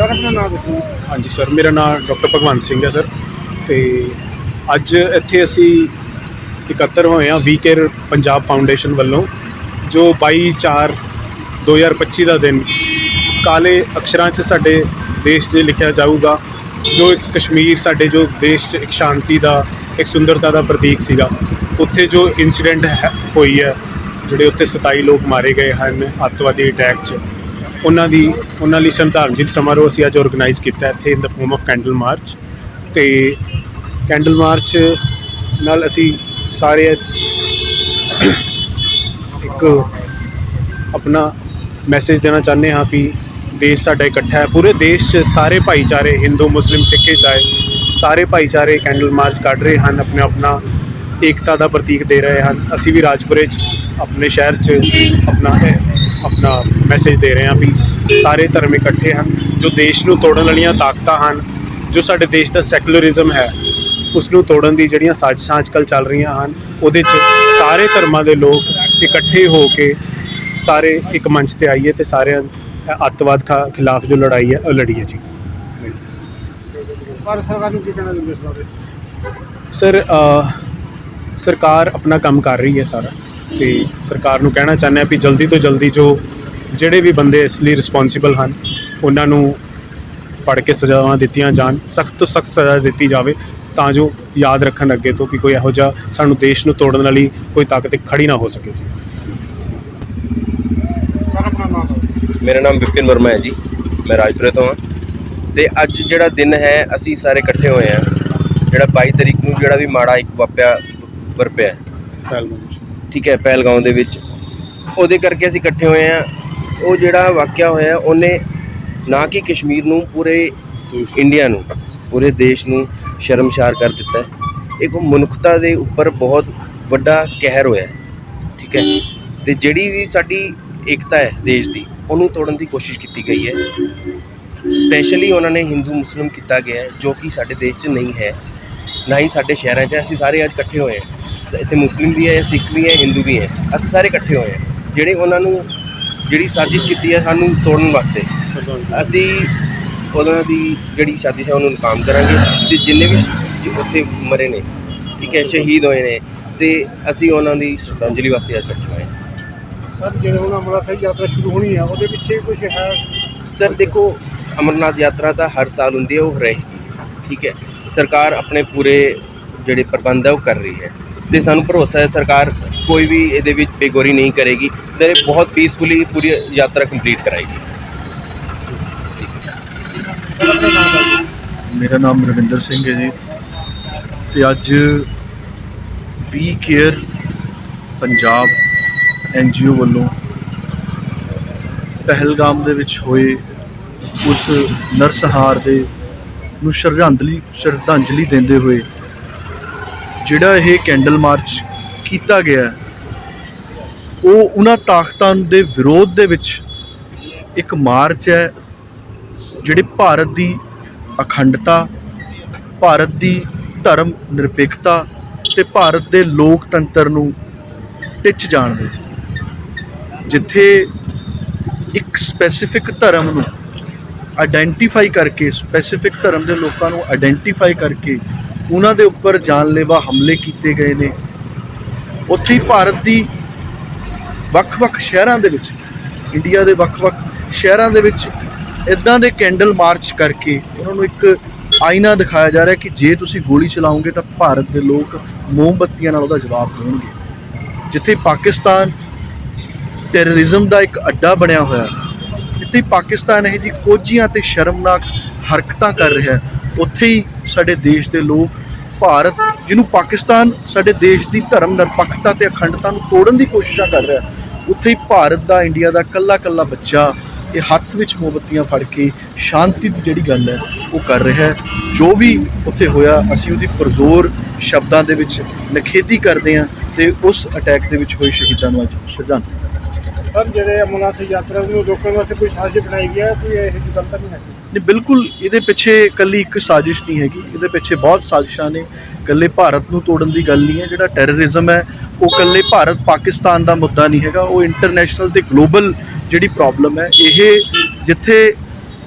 Sir ਆਪਣਾ ਨਾਮ ਦੱਸੋ। ਹਾਂਜੀ ਸਰ, ਮੇਰਾ ਨਾਮ ਡਾਕਟਰ ਭਗਵੰਤ ਸਿੰਘ ਹੈ ਸਰ। ਤੇ ਅੱਜ ਇੱਥੇ ਅਸੀਂ ਇਕੱਤਰ ਹੋਏ ਹਾਂ ਵੀ ਕੇਅਰ ਪੰਜਾਬ ਫਾਊਂਡੇਸ਼ਨ ਵੱਲੋਂ, ਜੋ 22 4 2025 ਦਾ ਦਿਨ ਕਾਲੇ ਅਕਸ਼ਰਾਂ 'ਚ ਸਾਡੇ ਦੇਸ਼ ਦੇ ਲਿਖਿਆ ਜਾਊਗਾ, ਜੋ ਇੱਕ ਕਸ਼ਮੀਰ ਸਾਡੇ, ਜੋ ਦੇਸ਼ 'ਚ ਇੱਕ ਸ਼ਾਂਤੀ ਦਾ, ਇੱਕ ਸੁੰਦਰਤਾ ਦਾ ਪ੍ਰਤੀਕ ਸੀਗਾ। ਉੱਥੇ ਜੋ ਇਨਸੀਡੈਂਟ ਹੋਈ ਹੈ, ਜਿਹੜੇ ਉੱਥੇ 27 ਲੋਕ ਮਾਰੇ ਗਏ ਹਨ, ਅੱਤਵਾਦੀ ਅਟੈਕ 'ਚ। ਉਹਨਾਂ ਦੀ, ਉਹਨਾਂ ਲਈ ਸ਼ਰਧਾਂਜਲੀ ਸਮਾਰੋਹ ਅਸੀਂ ਅੱਜ ਆਰਗੇਨਾਈਜ਼ ਕੀਤਾ ਇੱਥੇ in the form of candle march ਤੇ ਕੈਂਡਲ ਮਾਰਚ ਨਾਲ ਅਸੀਂ ਸਾਰੇ ਇੱਕ ਆਪਣਾ ਮੈਸੇਜ ਦੇਣਾ ਚਾਹੁੰਦੇ ਹਾਂ ਕਿ ਦੇਸ਼ ਸਾਡਾ ਇਕੱਠਾ ਹੈ। ਪੂਰੇ ਦੇਸ਼ 'ਚ ਸਾਰੇ ਭਾਈਚਾਰੇ, ਹਿੰਦੂ, ਮੁਸਲਿਮ, ਸਿੱਖ ਈਸਾਈ ਸਾਰੇ ਭਾਈਚਾਰੇ ਕੈਂਡਲ ਮਾਰਚ ਕੱਢ ਰਹੇ ਹਨ, ਆਪਣਾ ਆਪਣਾ ਏਕਤਾ ਦਾ ਪ੍ਰਤੀਕ ਦੇ ਰਹੇ ਹਨ। ਅਸੀਂ ਵੀ ਰਾਜਪੁਰੇ 'ਚ, ਆਪਣੇ ਸ਼ਹਿਰ 'ਚ, ਆਪਣਾ ਇਹ- ਆਪਣਾ ਮੈਸੇਜ ਦੇ ਰਹੇ ਹਾਂ ਵੀ ਸਾਰੇ ਧਰਮ ਇਕੱਠੇ ਹਨ ਜੋ ਦੇਸ਼ ਨੂੰ ਤੋੜਨ ਵਾਲੀਆਂ ਤਾਕਤਾਂ ਹਨ ਜੋ ਸਾਡੇ ਦੇਸ਼ ਦਾ ਸੈਕੂਲਰਿਜ਼ਮ ਹੈ ਉਸ ਨੂੰ ਤੋੜਨ ਦੀ ਜਿਹੜੀਆਂ ਸਾਜ਼ਿਸ਼ਾਂ ਅੱਜਕੱਲ ਚੱਲ ਰਹੀਆਂ ਹਨ ਉਹਦੇ 'ਚ ਸਾਰੇ ਧਰਮਾਂ ਦੇ ਲੋਕ ਇਕੱਠੇ ਹੋ ਕੇ ਸਾਰੇ ਇੱਕ ਮੰਚ ਤੇ ਆਈਏ ਤੇ ਸਾਰੇ ਅੱਤਵਾਦ ਖਿਲਾਫ ਜੋ ਲੜਾਈ ਹੈ ਉਹ ਲੜੀਏ ਜੀ। ਭਾਰਤ ਸਰਕਾਰ ਨੂੰ ਕੀ ਕਹਿਣਾ ਚਾਹੁੰਦੇ ਸਰ ਸਰਕਾਰ ਆਪਣਾ ਕੰਮ ਕਰ ਰਹੀ ਹੈ ਸਾਰਾ। ਤੇ ਸਰਕਾਰ ਨੂੰ ਕਹਿਣਾ ਚਾਹੁੰਦੇ ਆ ਵੀ ਜਲਦੀ ਤੋਂ ਜਲਦੀ ਜੋ ਜਿਹੜੇ ਵੀ ਬੰਦੇ ਇਸ ਲਈ ਰਿਸਪੌਂਸਿਬਲ ਹਨ ਉਹਨਾਂ ਨੂੰ ਫੜ ਕੇ ਸਜ਼ਾਵਾਂ ਦਿੱਤੀਆਂ ਜਾਣ ਸਖਤ ਤੋਂ ਸਖਤ ਸਜ਼ਾ ਦਿੱਤੀ ਜਾਵੇ ਤਾਂ ਜੋ ਯਾਦ ਰੱਖਣ ਅੱਗੇ ਤੋਂ ਕਿ ਕੋਈ ਇਹੋ ਜਿਹਾ ਸਾਨੂੰ ਦੇਸ਼ ਨੂੰ ਤੋੜਨ ਵਾਲੀ ਕੋਈ ਤਾਕਤ ਖੜੀ ਨਾ ਹੋ ਸਕੇ। ਮੇਰਾ ਨਾਮ ਵਿਪਿਨ ਵਰਮਾ ਹੈ ਜੀ। ਮੈਂ ਰਾਜਪੁਰੇ ਤੋਂ ਹਾਂ। ਤੇ ਅੱਜ ਜਿਹੜਾ ਦਿਨ ਹੈ ਅਸੀਂ ਸਾਰੇ ਇਕੱਠੇ ਹੋਏ ਹਾਂ। ਜਿਹੜਾ 22 ਤਰੀਕ ਨੂੰ ਜਿਹੜਾ ਵੀ ਮਾੜਾ ਇੱਕ ਵਾਪਿਆ ਵਰਪਿਆ ਹੈ, ਠੀਕ ਹੈ ਪਹਿਲਗਾਉਂ ਦੇ ਵਿੱਚ। ਉਹਦੇ ਕਰਕੇ ਅਸੀਂ ਇਕੱਠੇ ਹੋਏ ਹਾਂ। ਉਹ ਜਿਹੜਾ ਵਾਕਿਆ ਹੋਇਆ ਉਹਨੇ ਨਾ ਕਿ ਕਸ਼ਮੀਰ ਨੂੰ ਪੂਰੇ ਇੰਡੀਆ ਨੂੰ ਪੂਰੇ ਦੇਸ਼ ਨੂੰ ਸ਼ਰਮਸ਼ਾਰ ਕਰ ਦਿੱਤਾ ਇੱਕ ਮਨੁੱਖਤਾ ਦੇ ਉੱਪਰ ਬਹੁਤ ਵੱਡਾ ਕਹਿਰ ਹੋਇਆ ਠੀਕ ਹੈ। ਤੇ ਜਿਹੜੀ ਵੀ ਸਾਡੀ ਏਕਤਾ ਹੈ ਦੇਸ਼ ਦੀ ਉਹਨੂੰ ਤੋੜਨ ਦੀ ਕੋਸ਼ਿਸ਼ ਕੀਤੀ ਗਈ ਹੈ। ਸਪੈਸ਼ਲੀ ਉਹਨਾਂ ਨੇ ਹਿੰਦੂ ਮੁਸਲਿਮ ਕੀਤਾ ਗਿਆ ਜੋ ਕਿ ਸਾਡੇ ਦੇਸ਼ 'ਚ ਨਹੀਂ ਹੈ ਨਾ ਹੀ ਸਾਡੇ ਸ਼ਹਿਰਾਂ 'ਚ। ਅਸੀਂ ਸਾਰੇ ਅੱਜ ਇਕੱਠੇ ਹੋਏ ਹਾਂ। ਇੱਥੇ ਮੁਸਲਿਮ ਵੀ ਹੈ ਸਿੱਖ ਵੀ ਹੈ ਹਿੰਦੂ ਵੀ ਹੈ। ਅਸੀਂ ਸਾਰੇ ਇਕੱਠੇ ਹੋਏ ਹਾਂ। ਜਿਹੜੇ ਉਹਨਾਂ ਨੂੰ ਜਿਹੜੀ ਸਾਜ਼ਿਸ਼ ਕੀਤੀ ਹੈ ਸਾਨੂੰ ਤੋੜਨ ਵਾਸਤੇ। ਅਸੀਂ ਉਹਨਾਂ ਦੀ ਜਿਹੜੀ ਸਾਜ਼ਿਸ਼ ਹੈ ਉਹਨੂੰ ਨਾਕਾਮ ਕਰਾਂਗੇ। ਤੇ ਜਿੰਨੇ ਵੀ ਉੱਥੇ ਮਰੇ ਨੇ ਠੀਕ ਹੈ ਸ਼ਹੀਦ ਹੋਏ ਨੇ ਤੇ ਅਸੀਂ ਉਹਨਾਂ ਦੀ ਸ਼ਰਧਾਂਜਲੀ ਵਾਸਤੇ ਅੱਜ ਇਕੱਠੇ ਹੋਏ ਹਾਂ। ਸਰ ਜਿਹੜੇ ਹੁਣ ਅਮਰਨਾਥ ਯਾਤਰਾ ਸ਼ੁਰੂ ਹੋਣੀ ਹੈ ਉਹਦੇ ਪਿੱਛੇ ਕੁਝ ਹੈ? ਸਰ ਦੇਖੋ ਅਮਰਨਾਥ ਯਾਤਰਾ ਤਾਂ ਹਰ ਸਾਲ ਹੁੰਦੀ ਹੈ ਉਹ ਰਹੇਗੀ ਠੀਕ ਹੈ। ਸਰਕਾਰ ਆਪਣੇ ਪੂਰੇ ਜਿਹੜੇ ਪ੍ਰਬੰਧ ਹੈ ਉਹ ਕਰ ਰਹੀ ਹੈ। ਤੇ ਸਾਨੂੰ ਭਰੋਸਾ ਹੈ ਸਰਕਾਰ ਕੋਈ ਵੀ ਇਹਦੇ ਵਿੱਚ ਬੇਗੋਰੀ ਨਹੀਂ ਕਰੇਗੀ ਤੇ ਬਹੁਤ ਪੀਸਫੁਲੀ ਪੂਰੀ ਯਾਤਰਾ ਕੰਪਲੀਟ ਕਰਾਏਗੀ। ਮੇਰਾ ਨਾਮ ਰਵਿੰਦਰ ਸਿੰਘ ਹੈ ਜੀ। ਤੇ ਅੱਜ ਵੀ ਕੇਅਰ ਪੰਜਾਬ ਐਨਜੀਓ ਵੱਲੋਂ ਪਹਿਲਗਾਮ ਦੇ ਵਿੱਚ ਹੋਏ ਉਸ ਨਰਸਹਾਰ ਦੇ ਨੂੰ ਸ਼ਰਧਾਂਜਲੀ ਸ਼ਰਧਾਂਜਲੀ ਦਿੰਦੇ ਹੋਏ ਜਿਹੜਾ ਇਹ ਕੈਂਡਲ ਮਾਰਚ ਕੀਤਾ ਗਿਆ ਉਹ ਉਹਨਾਂ ਤਾਕਤਾਂ ਦੇ ਵਿਰੋਧ ਦੇ ਵਿੱਚ ਇੱਕ ਮਾਰਚ ਹੈ, ਜਿਹੜੇ ਭਾਰਤ ਦੀ ਅਖੰਡਤਾ, ਭਾਰਤ ਦੀ ਧਰਮ ਨਿਰਪੇਖਤਾ ਤੇ ਭਾਰਤ ਦੇ ਲੋਕਤੰਤਰ ਨੂੰ ਟਿੱਚ ਜਾਣ ਦੇ ਜਿੱਥੇ ਇੱਕ ਸਪੈਸੀਫਿਕ ਧਰਮ ਨੂੰ ਆਇਡੈਂਟੀਫਾਈ ਕਰਕੇ ਸਪੈਸੀਫਿਕ ਧਰਮ ਦੇ ਲੋਕਾਂ ਨੂੰ ਆਇਡੈਂਟੀਫਾਈ ਕਰਕੇ ਉਹਨਾਂ ਦੇ ਉੱਪਰ ਜਾਨਲੇਵਾ ਹਮਲੇ ਕੀਤੇ ਗਏ ਨੇ। ਉੱਥੇ ਭਾਰਤ ਦੀ ਵੱਖ-ਵੱਖ ਸ਼ਹਿਰਾਂ ਦੇ ਵਿੱਚ, ਇੰਡੀਆ ਦੇ ਵੱਖ-ਵੱਖ ਸ਼ਹਿਰਾਂ ਦੇ ਵਿੱਚ ਇਦਾਂ ਦੇ ਕੈਂਡਲ ਮਾਰਚ ਕਰਕੇ ਉਹਨਾਂ ਨੂੰ ਇੱਕ ਆਈਨਾ ਦਿਖਾਇਆ ਜਾ ਰਿਹਾ ਕਿ ਜੇ ਤੁਸੀਂ ਗੋਲੀ ਚਲਾਓਗੇ ਤਾਂ ਭਾਰਤ ਦੇ ਲੋਕ ਮੋਮਬੱਤੀਆਂ ਨਾਲ ਉਹਦਾ ਜਵਾਬ ਦੇਣਗੇ। ਜਿੱਥੇ ਪਾਕਿਸਤਾਨ ਟੈਰਰਿਜ਼ਮ ਦਾ ਇੱਕ ਅੱਡਾ ਬਣਿਆ ਹੋਇਆ ਜਿੱਥੇ ਪਾਕਿਸਤਾਨ ਇਹ ਜੀ ਕੋਝੀਆਂ ਤੇ ਸ਼ਰਮਨਾਕ ਹਰਕਤਾਂ ਕਰ ਰਿਹਾ ਉੱਥੇ ਹੀ ਸਾਡੇ ਦੇਸ਼ ਦੇ ਲੋਕ, ਭਾਰਤ, ਜਿਹਨੂੰ ਪਾਕਿਸਤਾਨ ਸਾਡੇ ਦੇਸ਼ ਦੀ ਧਰਮ ਨਿਰਪੱਖਤਾ ਤੇ ਅਖੰਡਤਾ ਨੂੰ ਤੋੜਨ ਦੀ ਕੋਸ਼ਿਸ਼ਾਂ ਕਰ ਰਿਹਾ ਉੱਥੇ ਹੀ ਭਾਰਤ ਦਾ, ਇੰਡੀਆ ਦਾ ਕੱਲਾ ਕੱਲਾ ਬੱਚਾ ਇਹ ਹੱਥ ਵਿੱਚ ਮੋਮਬੱਤੀਆਂ ਫੜ ਕੇ ਸ਼ਾਂਤੀ ਦੀ ਜਿਹੜੀ ਗੱਲ ਹੈ, ਉਹ ਕਰ ਰਿਹਾ ਹੈ। ਜੋ ਵੀ ਉੱਥੇ ਹੋਇਆ, ਅਸੀਂ ਉਹਦੀ ਪਰਜ਼ੋਰ ਸ਼ਬਦਾਂ ਦੇ ਵਿੱਚ ਨਖੇਦੀ ਕਰਦੇ ਹਾਂ ਤੇ ਉਸ ਅਟੈਕ ਦੇ ਵਿੱਚ ਹੋਏ ਸ਼ਹੀਦਾਂ ਨੂੰ ਅੱਜ ਸ਼ਰਧਾਂਜਲੀ ਸਰ ਜਿਹੜੇ ਅਮਰਨਾਥ ਯਾਤਰਾ ਨੂੰ ਰੋਕਣ ਵਾਸਤੇ ਕੋਈ ਸਾਜ਼ਿਸ਼ ਬਣਾਈ ਗਈ ਹੈ, ਕੋਈ ਇਹੋ ਗੱਲ ਤਾਂ ਨਹੀਂ ਹੈ? ਨਹੀਂ, ਬਿਲਕੁਲ ਇਹਦੇ ਪਿੱਛੇ ਇਕੱਲੀ ਇੱਕ ਸਾਜ਼ਿਸ਼ ਨਹੀਂ ਹੈਗੀ। ਇਹਦੇ ਪਿੱਛੇ ਬਹੁਤ ਸਾਜ਼ਿਸ਼ਾਂ ਨੇ। ਇਕੱਲੇ ਭਾਰਤ ਨੂੰ ਤੋੜਨ ਦੀ ਗੱਲ ਨਹੀਂ ਹੈ। ਜਿਹੜਾ ਟੈਰਰਿਜ਼ਮ ਹੈ, ਉਹ ਇਕੱਲੇ ਭਾਰਤ ਪਾਕਿਸਤਾਨ ਦਾ ਮੁੱਦਾ ਨਹੀਂ ਹੈਗਾ। ਉਹ ਇੰਟਰਨੈਸ਼ਨਲ ਤੇ ਗਲੋਬਲ ਜਿਹੜੀ ਪ੍ਰੋਬਲਮ ਹੈ, ਇਹ ਜਿੱਥੇ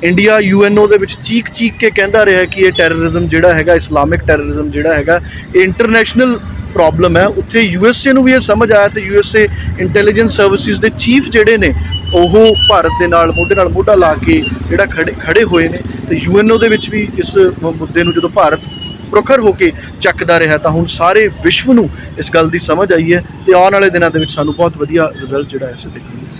ਇੰਡੀਆ ਯੂਐਨਓ ਦੇ ਵਿੱਚ ਚੀਕ ਚੀਕ ਕੇ ਕਹਿੰਦਾ ਰਿਹਾ ਕਿ ਇਹ ਟੈਰਰਿਜ਼ਮ ਜਿਹੜਾ ਹੈਗਾ ਇਸਲਾਮਿਕ ਟੈਰਰਿਜ਼ਮ ਜਿਹੜਾ ਹੈਗਾ, ਇਹ ਇੰਟਰਨੈਸ਼ਨਲ ਪ੍ਰੋਬਲਮ ਹੈ। ਉੱਥੇ ਯੂਐਸਏ ਨੂੰ ਵੀ ਇਹ ਸਮਝ ਆਇਆ ਤੇ ਯੂਐਸਏ ਇੰਟੈਲੀਜੈਂਸ ਸਰਵਿਸਿਜ਼ ਦੇ ਚੀਫ ਜਿਹੜੇ ਨੇ, ਉਹ ਭਾਰਤ ਦੇ ਨਾਲ, ਮੋਢੇ ਨਾਲ ਮੋਢਾ ਲਾ ਕੇ ਜਿਹੜਾ ਖੜੇ ਖੜੇ ਹੋਏ ਨੇ। ਤੇ ਯੂਐਨਓ ਦੇ ਵਿੱਚ ਵੀ ਇਸ ਮੁੱਦੇ ਨੂੰ ਜਦੋਂ ਭਾਰਤ ਪ੍ਰਖਰ ਹੋ ਕੇ ਚੱਕਦਾ ਰਿਹਾ, ਤਾਂ ਹੁਣ ਸਾਰੇ ਵਿਸ਼ਵ ਨੂੰ ਇਸ ਗੱਲ ਦੀ ਸਮਝ ਆਈ ਹੈ ਤੇ ਆਉਣ ਵਾਲੇ ਦਿਨਾਂ ਦੇ ਵਿੱਚ ਸਾਨੂੰ ਬਹੁਤ ਵਧੀਆ ਰਿਜ਼ਲਟ ਜਿਹੜਾ ਹੈ ਇਸ ਦੇਖਣ